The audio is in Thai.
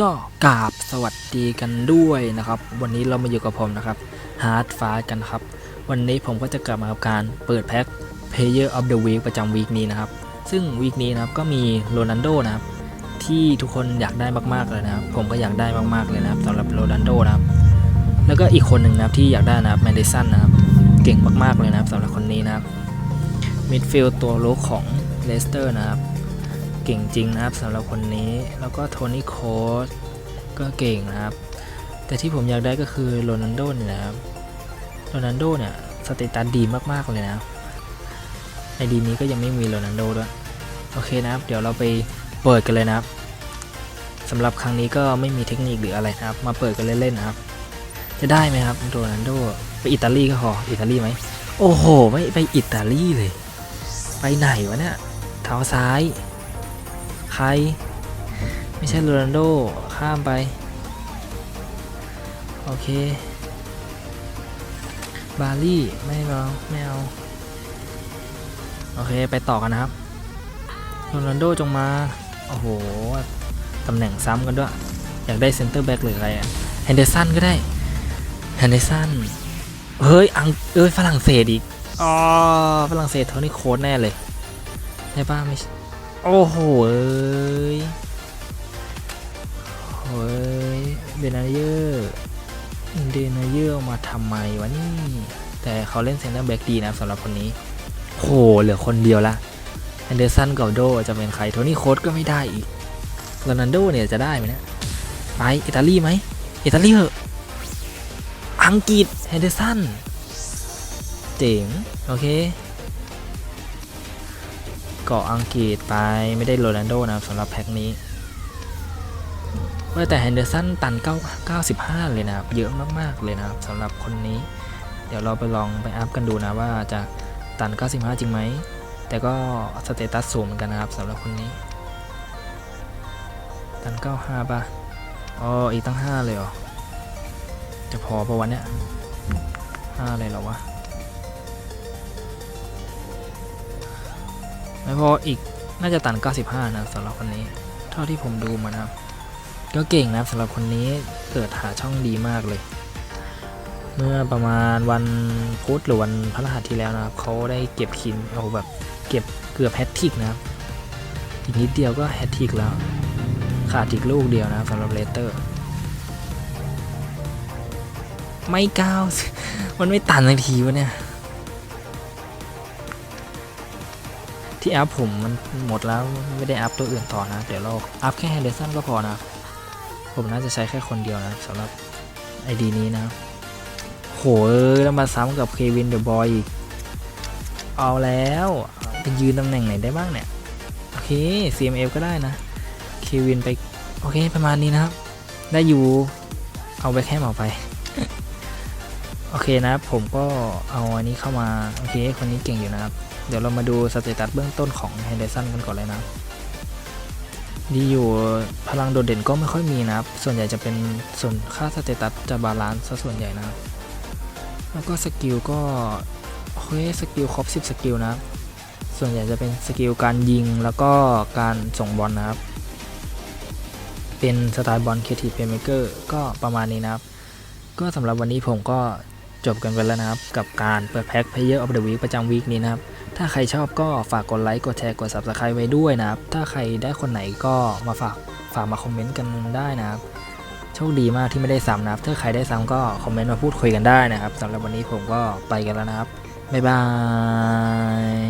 ก็กราบสวัสดีกันด้วยนะครับ วันนี้เรามาอยู่กับผมนะครับฮาร์ดฟ้ากันครับ วันนี้ผมก็จะกลับมากับการเปิดแพ็ค Player of the Week ประจำวีคนี้นะครับ ซึ่งวีคนี้นะครับก็มีโรนัลโดนะครับที่ทุกคนอยากได้มากๆเลยนะครับ ผมก็อยากได้มากๆเลยนะครับสำหรับโรนัลโดนะครับแล้วก็อีกคนหนึ่งนะครับที่อยากได้นะครับแมนเดสันนะครับเก่งมากๆเลยนะครับสำหรับคนนี้นะครับมิดฟิลด์ตัวลุกของเลสเตอร์นะครับ เก่งจริงนะครับสำหรับคนนี้แล้วก็โทนี่โคสก็เก่งนะครับ แต่ที่ผมอยากได้ก็คือโรนัลโดเนี่ยนะครับโรนัลโดเนี่ยสเตตัสดีมากๆเลยนะในดีนี้ก็ยังไม่มีโรนัลโดด้วยโอเคนะครับ เดี๋ยวเราไปเปิดกันเลยนะครับสำหรับครั้งนี้ก็ไม่มีเทคนิคหรืออะไรนะครับ มาเปิดกันเล่นๆนะครับ จะได้ไหมครับโรนัลโดไปอิตาลีก็พออิตาลีไหมโอ้โห ไม่ไปอิตาลีเลย ไปไหนวะเนี่ยเท้าซ้าย ใคร ไม่ใช่โรนัลโดข้ามไป โอเค บาลี่ ไม่เอาไม่เอา โอเค ไปต่อกันนะครับ โรนัลโดจงมา โอ้โห ตำแหน่งซ้ำกันด้วย อยากได้เซนเตอร์แบ็กหรืออะไรอะแฮนเดอร์สันก็ได้แฮนเดอร์สันเฮ้ย อัง เอ้ย ฝรั่งเศสอีก อ๋อ ฝรั่งเศสโทนี่โค้ดแน่เลยได้ป่ะไม่ โอ้โหเอ้ยโอ้ยเบนาเยอร์เดนาเยอร์มาทำไมวะนี่ แต่เขาเล่นเซนเตอร์แบ็กดีนะสำหรับคนนี้โหเหลือคนเดียวละแอนเดอร์สันกับโดจะเป็นใครโทนี่โค้ดก็ไม่ได้อีกโรนัลโดเนี่ยจะได้ไหมนี่ยไปอิตาลีไหมอิตาลีเหอะอังกฤษแอนเดอร์สันเจ๋งโอเค กาะอังกฤษไปไม่ได้โรนัลโดนะครับสำหรับแพ็คนี้ว่าแต่แฮนเดอร์สันตัน9 95 เลยนะครับ เยอะมากๆเลยนะครับสำหรับคนนี้ เดี๋ยวเราไปลองไปอัพกันดูนะว่าจะตัน 95 จริงไหม แต่ก็สเตตัสสูงเหมือนกันนะครับสำหรับคนนี้ ตัน 95 ป่ะ อ๋อ อีกตั้ง 5 เลยเหรอ จะพอปะวันเนี้ย 5 เลยเหรอวะ ไม่พออีกน่าจะตัน 95 นะสำหรับคนนี้ เท่าที่ผมดูมานะครับ ก็เก่งนะสำหรับคนนี้เกิดหาช่องดีมากเลย เมื่อประมาณวันพุธหรือวันพฤหัสที่แล้วนะครับเขาได้เก็บคินเอาแบบเก็บเกือบแฮตทิกนะครับอีกนิดเดียวก็แฮตทิกแล้ว ขาดอีกลูกเดียวนะครับสำหรับเลสเตอร์ ไม่ก้าวมันไม่ตันทันทีวะเนี่ย ที่อัพผมมันหมดแล้วไม่ได้อัพตัวอื่นต่อนะ เดี๋ยวเราอัพแค่แฮนเดอร์สันก็พอนะผมน่าจะใช้แค่คนเดียวนะสำหรับไอดีนี้นะ โหเอ้ยแล้วมาซ้ำกับเควินเดอะบอยอีก เอาแล้วเป็นยืนตำแหน่งไหนได้บ้างเนี่ย โอเค CML ก็ได้นะเควินไป โอเค ประมาณนี้นะครับ ได้อยู่ เอาไปแค่หมอไป โอเคนะครับผมก็เอาอันนี้เข้ามา โอเค คนนี้เก่งอยู่นะครับ เดี๋ยวเรามาดูสเตตัสเบื้องต้นของแฮนเดอร์สันกันก่อนเลยนะดีอยู่พลังโดดเด่นก็ไม่ค่อยมีนะครับ ส่วนใหญ่จะเป็นส่วนค่าสเตตัสจะบาลานซ์ซะส่วนใหญ่นะครับ แล้วก็สกิลก็โอเคสกิลครบ10 สกิลนะครับ ส่วนใหญ่จะเป็นสกิลการยิงแล้วก็การส่งบอลนะครับ เป็นสไตล์บอลเคทีเพย์เมเกอร์ก็ประมาณนี้นะครับ ก็สำหรับวันนี้ผมก็ จบกันไปแล้วนะครับ กับการเปิดแพ็ค Player of the Week ประจำวีคนี้นะครับ ถ้าใครชอบก็ฝากกดไลค์กดแชร์กด Subscribe ไว้ด้วยนะครับ ถ้าใครได้คนไหนก็มาฝากฝากมาคอมเมนต์กันได้นะครับ โชคดีมากที่ไม่ได้ซ้ำนะครับ ถ้าใครได้ซ้ำก็คอมเมนต์มาพูดคุยกันได้นะครับสำหรับวันนี้ผมก็ไปกันแล้วนะครับบ๊ายบาย